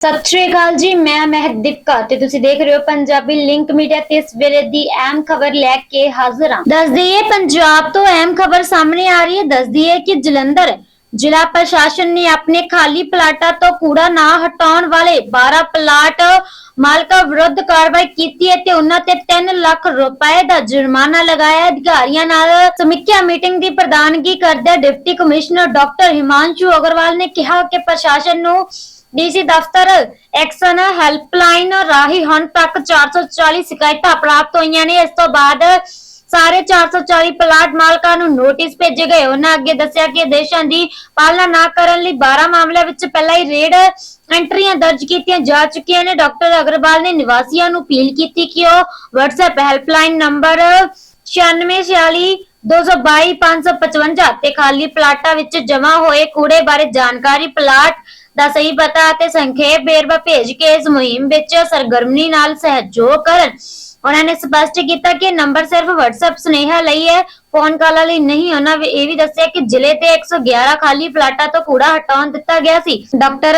ਸਤਿ ਸ਼੍ਰੀ ਅਕਾਲ ਜੀ, ਮੈਂ ਮਹਿਕਦੀਪ ਕੌਰ ਤੇ ਤੁਸੀਂ ਦੇਖ ਰਹੇ ਹੋ ਪੰਜਾਬੀ ਲਿੰਕ ਮੀਡੀਆ ਤੇ ਇਸ ਵੇਲੇ ਦੀ ਅਹਿਮ ਖਬਰ ਲੈ ਕੇ ਹਾਜ਼ਰ ਹਾਂ। ਦੱਸ ਦਈਏ, ਪੰਜਾਬ ਤੋਂ ਅਹਿਮ ਖਬਰ ਸਾਹਮਣੇ ਆ ਰਹੀ ਹੈ। ਦੱਸ ਦਈਏ ਕਿ ਜਲੰਧਰ ਜ਼ਿਲ੍ਹਾ ਪ੍ਰਸ਼ਾਸਨ ਨੇ ਆਪਣੇ ਖਾਲੀ ਪਲਾਟਾਂ ਤੋਂ ਕੂੜਾ ਨਾ ਹਟਾਉਣ ਵਾਲੇ 12 ਪਲਾਟ ਮਾਲਕਾਂ ਵਿਰੁੱਧ ਕਾਰਵਾਈ ਕੀਤੀ ਹੈ ਤੇ ਉਹਨਾਂ ਤੇ 3 ਲੱਖ ਰੁਪਏ ਦਾ ਜੁਰਮਾਨਾ ਲਗਾਇਆ ਅਧਿਕਾਰੀਆਂ ਨਾਲ ਸਮੀਖਿਆ ਮੀਟਿੰਗ ਦੀ ਪ੍ਰਧਾਨਗੀ ਕਰਦੇ deputy commissioner doctor Himanshu Agarwal ਨੇ ਕਿਹਾ ਕਿ ਪ੍ਰਸ਼ਾਸਨ ਨੂੰ ਡੀਸੀ ਦਫ਼ਤਰ ਐਕਸ਼ਨ ਹੈਲਪਲਾਈਨ ਰਾਹੀਂ ਹੁਣ ਤੱਕ 440 ਸ਼ਿਕਾਇਤਾਂ ਪ੍ਰਾਪਤ ਹੋਈਆਂ ਨੇ। ਇਸ ਤੋਂ ਬਾਅਦ ਸਾਰੇ 440 ਪਲਾਟ ਮਾਲਕਾਂ ਨੂੰ ਨੋਟਿਸ ਭੇਜੇ ਗਏ। ਉਹਨਾਂ ਅੱਗੇ ਦੱਸਿਆ ਕਿ ਦੇਸ਼ਾਂ ਦੀ ਪਾਲਣਾ ਨਾ ਕਰਨ ਲਈ 12 ਮਾਮਲਿਆਂ ਵਿੱਚ ਪਹਿਲਾਂ ਹੀ ਰੇਡ ਐਂਟਰੀਆਂ ਦਰਜ ਕੀਤੀਆਂ ਜਾ ਚੁੱਕੀਆਂ ਨੇ। ਡਾਕਟਰ ਅਗਰਵਾਲ ਨੇ ਨਿਵਾਸੀਆਂ ਨੂੰ ਅਪੀਲ ਕੀਤੀ ਕਿ ਉਹ WhatsApp ਹੈਲਪਲਾਈਨ ਨੰਬਰ 9646 222 555 ਤੇ ਖਾਲੀ ਪਲਾਟਾਂ ਵਿੱਚ ਜਮ੍ਹਾਂ ਹੋਏ ਕੂੜੇ ਬਾਰੇ ਜਾਣਕਾਰੀ ਪਲਾਟ ਦਾ ਸਹੀ ਪਤਾ ਅਤੇ ਸੰਖੇਪ ਵੇਰਵਾ ਭੇਜ ਕੇ ਇਸ ਮੁਹਿੰਮ ਵਿੱਚ ਸਰਗਰਮੀ ਨਾਲ ਸਹਿਯੋਗ ਕਰਨ। ਉਹਨਾਂ ਨੇ ਸਪਸ਼ਟ ਕੀਤਾ ਕਿ ਨੰਬਰ ਸਿਰਫ WhatsApp ਸੁਨੇਹਾ ਲਈ ਹੈ ਫੋਨ ਕਾਲਾਂ ਲਈ ਨਹੀਂ। ਉਹਨਾਂ ਵੀ ਇਹ ਵੀ ਦੱਸਿਆ ਕਿ ਜ਼ਿਲ੍ਹੇ ਤੇ 111 ਖਾਲੀ ਪਲਾਟਾਂ ਤੋਂ ਕੂੜਾ ਹਟਾਉਣ ਦਿੱਤਾ ਗਿਆ ਸੀ। ਡਾਕਟਰ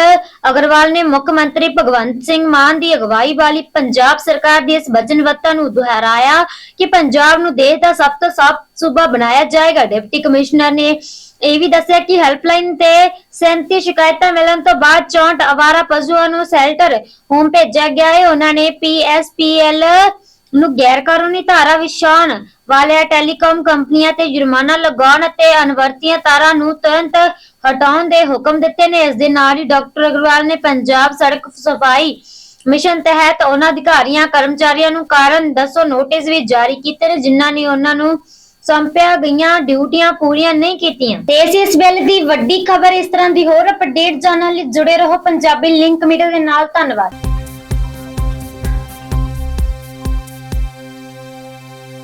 ਅਗਰਵਾਲ ਨੇ ਮੁੱਖ ਮੰਤਰੀ ਭਗਵੰਤ ਸਿੰਘ ਮਾਨ ਦੀ ਅਗਵਾਈ ਵਾਲੀ ਪੰਜਾਬ ਸਰਕਾਰ ਦੀ ਇਸ ਵਚਨਬੱਧਤਾ ਨੂੰ ਦੁਹਰਾਇਆ ਕਿ ਪੰਜਾਬ ਨੂੰ ਦੇਸ਼ ਦਾ ਸਭ ਤੋਂ ਸਭ ਸੂਬਾ ਬਣਾਇਆ ਜਾਏਗਾ। ਡਿਪਟੀ ਕਮਿਸ਼ਨਰ ਨੇ ਇਹ ਵੀ ਦੱਸਿਆ ਕਿ ਹੈਲਪਲਾਈਨ ਤੇ 37 ਸ਼ਿਕਾਇਤਾਂ ਮਿਲਣ ਤੋਂ ਬਾਅਦ 64 ਅਵਾਰਾ ਪਸ਼ੂਆਂ ਨੂੰ ਸ਼ੈਲਟਰ ਹੋਮ ਭੇਜਿਆ ਗਿਆ ਹੈ। ਉਹਨਾਂ ਨੇ ਪੀਐਸਪੀਐਲ ਨੂੰ ਗੈਰ ਕਾਨੂੰਨੀ ਧਾਰਾ ਵਿਛਾਉਣ ਵਾਲਿਆਂ ਟੈਲੀਕਾਮ ਕੰਪਨੀਆਂ ਤੇ ਜੁਰਮਾਨਾ ਲਗਾਉਣ ਅਤੇ ਅਨਵਰਤੀਆਂ ਤਾਰਾਂ ਨੂੰ ਤੁਰੰਤ ਹਟਾਉਣ ਦੇ ਹੁਕਮ ਦਿੱਤੇ ਨੇ। ਇਸ ਦੇ ਨਾਲ ਹੀ ਡਾਕਟਰ ਅਗਰਵਾਲ ਨੇ ਪੰਜਾਬ ਸੜਕ ਸਫ਼ਾਈ ਮਿਸ਼ਨ ਤਹਿਤ ਉਹਨਾਂ ਅਧਿਕਾਰੀਆਂ, ਕਰਮਚਾਰੀਆਂ ਨੂੰ ਕਾਰਨ ਦੱਸੋ ਨੋਟਿਸ ਵੀ ਜਾਰੀ ਕੀਤੇ ਨੇ, ਜਿਨ੍ਹਾਂ ਨੇ ਉਹਨਾਂ ਨੂੰ ਸੰਪਿਆ ਗਈਆਂ, ਡਿਊਟੀਆਂ ਪੂਰੀਆਂ ਨਹੀਂ ਕੀਤੀਆਂ। ਤੇ ਇਸ ਇਸ ਵੇਲੇ ਦੀ ਵੱਡੀ ਖਬਰ ਇਸ ਤਰ੍ਹਾਂ ਦੀ ਹੋਰ ਅਪਡੇਟ ਜਾਣਨ ਲਈ ਜੁੜੇ ਰਹੋ ਪੰਜਾਬੀ ਲਿੰਕ ਮੀਡੀਆ ਦੇ ਨਾਲ। ਧੰਨਵਾਦ।